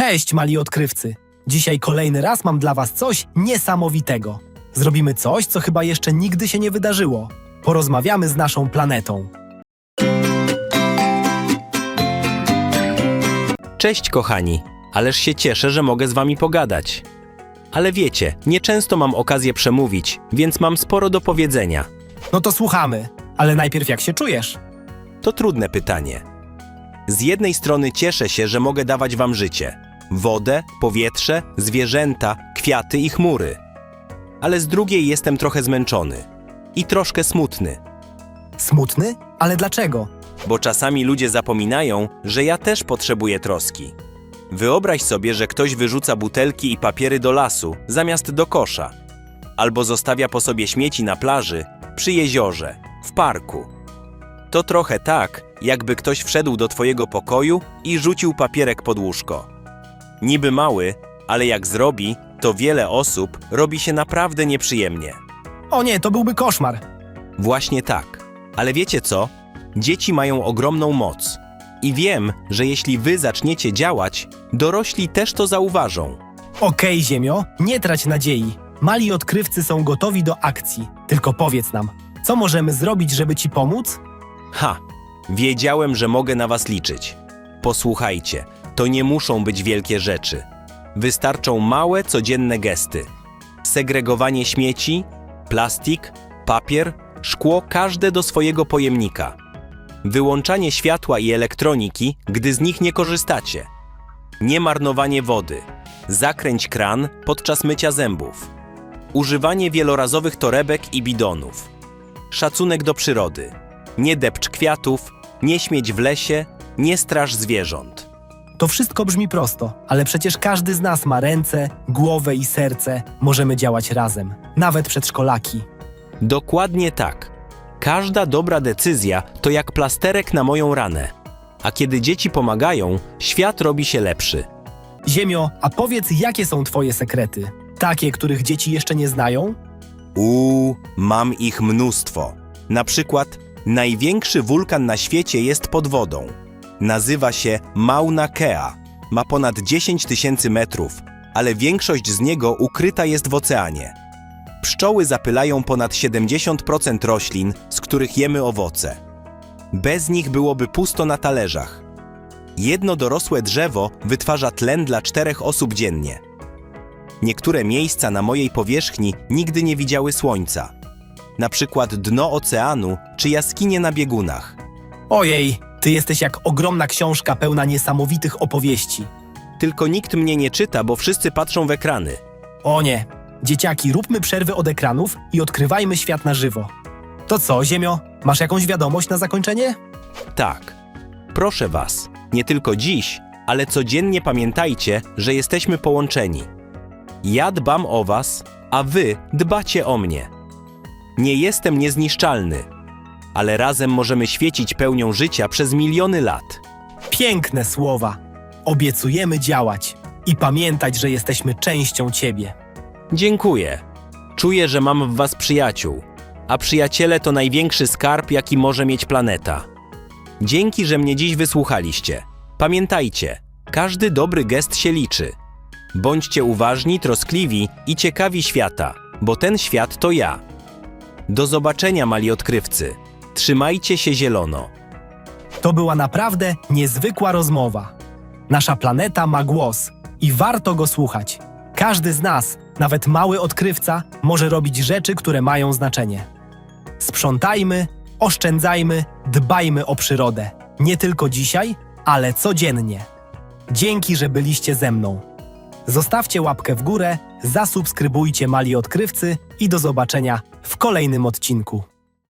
Cześć, mali odkrywcy! Dzisiaj kolejny raz mam dla was coś niesamowitego. Zrobimy coś, co chyba jeszcze nigdy się nie wydarzyło. Porozmawiamy z naszą planetą. Cześć kochani, ależ się cieszę, że mogę z wami pogadać. Ale wiecie, nieczęsto mam okazję przemówić, więc mam sporo do powiedzenia. No to słuchamy, ale najpierw jak się czujesz? To trudne pytanie. Z jednej strony cieszę się, że mogę dawać wam życie. Wodę, powietrze, zwierzęta, kwiaty i chmury. Ale z drugiej jestem trochę zmęczony. I troszkę smutny, Smutny? Ale dlaczego? bo czasami ludzie zapominają, że ja też potrzebuję troski. Wyobraź sobie, że ktoś wyrzuca butelki i papiery do lasu zamiast do kosza. Albo zostawia po sobie śmieci na plaży, przy jeziorze, w parku. To trochę tak, jakby ktoś wszedł do twojego pokoju i rzucił papierek pod łóżko. Niby mały, ale jak zrobi, to wiele osób robi się naprawdę nieprzyjemnie. O nie, to byłby koszmar. Właśnie tak. Ale wiecie co? Dzieci mają ogromną moc. I wiem, że jeśli wy zaczniecie działać, dorośli też to zauważą. Okej, Ziemio, nie trać nadziei. Mali odkrywcy są gotowi do akcji. Tylko powiedz nam, co możemy zrobić, żeby ci pomóc? Ha! Wiedziałem, że mogę na was liczyć. Posłuchajcie, to nie muszą być wielkie rzeczy. Wystarczą małe, codzienne gesty. Segregowanie śmieci, plastik, papier, szkło, każde do swojego pojemnika. Wyłączanie światła i elektroniki, gdy z nich nie korzystacie. Nie marnowanie wody. Zakręć kran podczas mycia zębów. Używanie wielorazowych torebek i bidonów. Szacunek do przyrody. Nie depcz kwiatów, nie śmieć w lesie, nie straż zwierząt. To wszystko brzmi prosto, ale przecież każdy z nas ma ręce, głowę i serce. Możemy działać razem, nawet przedszkolaki. Dokładnie tak. Każda dobra decyzja to jak plasterek na moją ranę. A kiedy dzieci pomagają, świat robi się lepszy. Ziemio, a powiedz, jakie są twoje sekrety? Takie, których dzieci jeszcze nie znają? Uuu, mam ich mnóstwo. Na przykład, największy wulkan na świecie jest pod wodą. Nazywa się Mauna Kea. Ma ponad 10 tysięcy metrów, ale większość z niego ukryta jest w oceanie. Pszczoły zapylają ponad 70% roślin, z których jemy owoce. Bez nich byłoby pusto na talerzach. Jedno dorosłe drzewo wytwarza tlen dla czterech osób dziennie. Niektóre miejsca na mojej powierzchni nigdy nie widziały słońca. Na przykład dno oceanu czy jaskinie na biegunach. Ojej, ty jesteś jak ogromna książka pełna niesamowitych opowieści. Tylko nikt mnie nie czyta, bo wszyscy patrzą w ekrany. O nie, dzieciaki, róbmy przerwy od ekranów i odkrywajmy świat na żywo. To co, Ziemio, masz jakąś wiadomość na zakończenie? Tak. Proszę was, nie tylko dziś, ale codziennie pamiętajcie, że jesteśmy połączeni. Ja dbam o was, a wy dbacie o mnie. Nie jestem niezniszczalny, ale razem możemy świecić pełnią życia przez miliony lat. Piękne słowa. Obiecujemy działać i pamiętać, że jesteśmy częścią ciebie. Dziękuję. Czuję, że mam w was przyjaciół, a przyjaciele to największy skarb, jaki może mieć planeta. Dzięki, że mnie dziś wysłuchaliście. Pamiętajcie, każdy dobry gest się liczy. Bądźcie uważni, troskliwi i ciekawi świata, bo ten świat to ja. Do zobaczenia, mali odkrywcy. Trzymajcie się zielono. To była naprawdę niezwykła rozmowa. Nasza planeta ma głos i warto go słuchać. Każdy z nas, nawet mały odkrywca, może robić rzeczy, które mają znaczenie. Sprzątajmy, oszczędzajmy, dbajmy o przyrodę. Nie tylko dzisiaj, ale codziennie. Dzięki, że byliście ze mną. Zostawcie łapkę w górę, zasubskrybujcie Mali Odkrywcy i do zobaczenia w kolejnym odcinku.